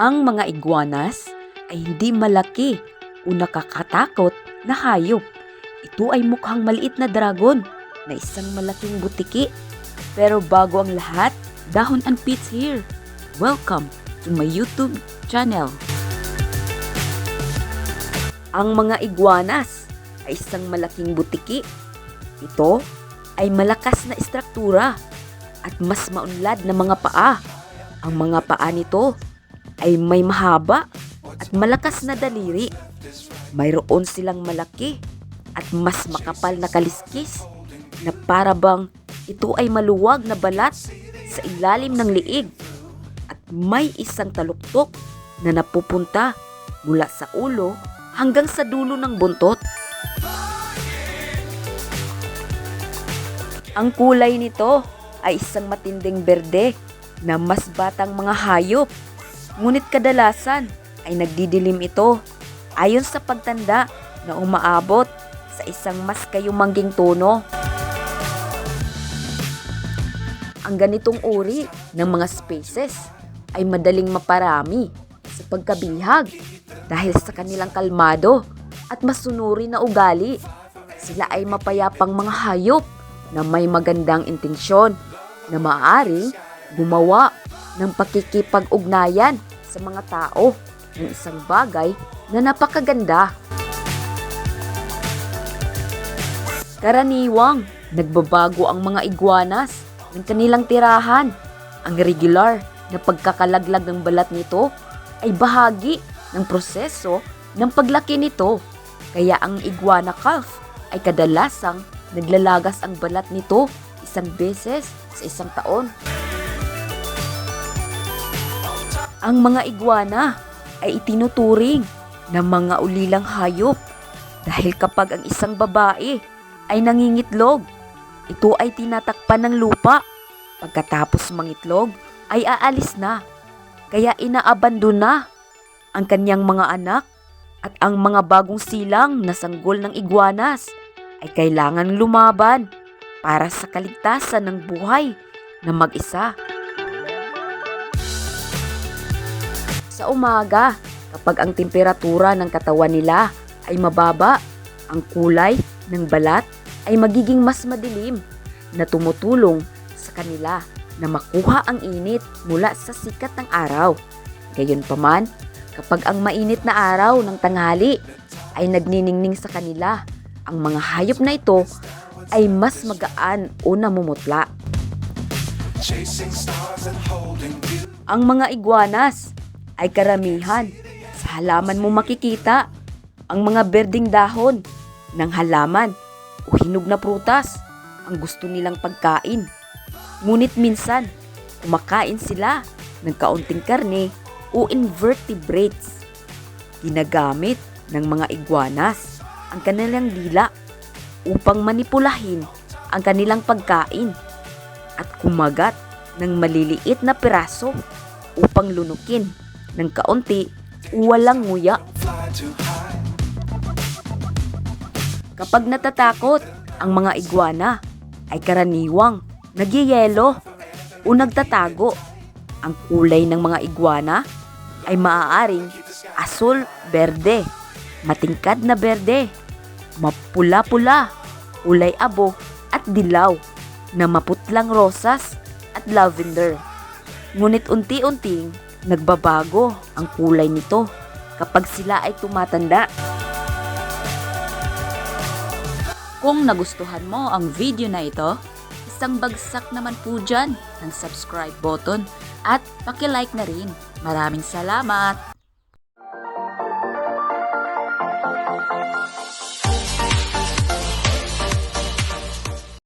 Ang mga iguanas ay hindi malaki o nakakatakot na hayop. Ito ay mukhang maliit na dragon na isang malaking butiki. Pero bago ang lahat, Dahon and Pits here. Welcome to my YouTube channel. Ang mga iguanas ay isang malaking butiki. Ito ay malakas na istruktura at mas maunlad na mga paa. Ang mga paa nito ay may mahaba at malakas na daliri. Mayroon silang malaki at mas makapal na kaliskis na para bang ito ay maluwag na balat sa ilalim ng liig at may isang taluktok na napupunta mula sa ulo hanggang sa dulo ng buntot. Ang kulay nito ay isang matinding berde na mas batang mga hayop. Ngunit kadalasan ay nagdidilim ito ayon sa pagtanda na umaabot sa isang mas kayumangging tono. Ang ganitong uri ng mga species ay madaling maparami sa pagkabihag dahil sa kanilang kalmado at masunuri na ugali. Sila ay mapayapang mga hayop na may magandang intensyon na maaaring gumawa ng pakikipag-ugnayan sa mga tao ng isang bagay na napakaganda. Karaniwang nagbabago ang mga iguanas ng kanilang tirahan. Ang regular na pagkakalaglag ng balat nito ay bahagi ng proseso ng paglaki nito. Kaya ang iguana calf ay kadalasang naglalagas ang balat nito isang beses sa isang taon. Ang mga iguana ay itinuturing na mga ulilang hayop dahil kapag ang isang babae ay nangingitlog, ito ay tinatakpan ng lupa. Pagkatapos mangitlog, ay aalis na. Kaya inaabandon na ang kanyang mga anak at ang mga bagong silang na sanggol ng iguanas ay kailangan lumaban para sa kaligtasan ng buhay na mag-isa. Sa umaga, kapag ang temperatura ng katawan nila ay mababa, ang kulay ng balat ay magiging mas madilim na tumutulong sa kanila na makuha ang init mula sa sikat ng araw. Gayunpaman, kapag ang mainit na araw ng tanghali ay nagniningning sa kanila, ang mga hayop na ito ay mas magaan o namumutla. Ang mga iguanas ay karamihan sa halaman mo makikita ang mga berding dahon ng halaman o hinog na prutas ang gusto nilang pagkain. Ngunit minsan, kumakain sila ng kaunting karne o invertebrates. Ginagamit ng mga iguanas ang kanilang dila upang manipulahin ang kanilang pagkain at kumagat ng maliliit na piraso upang lunukin ng kaunti walang nguya. Kapag natatakot ang mga iguana ay karaniwang nagyayelo o nagtatago. Ang kulay ng mga iguana ay maaaring asul berde, matingkad na berde, mapula-pula, kulay abo at dilaw na maputlang rosas at lavender. Ngunit unti-unting nagbabago ang kulay nito kapag sila ay tumatanda. Kung nagustuhan mo ang video na ito, isang bagsak naman po dyan ng subscribe button at pakilike na rin. Maraming salamat!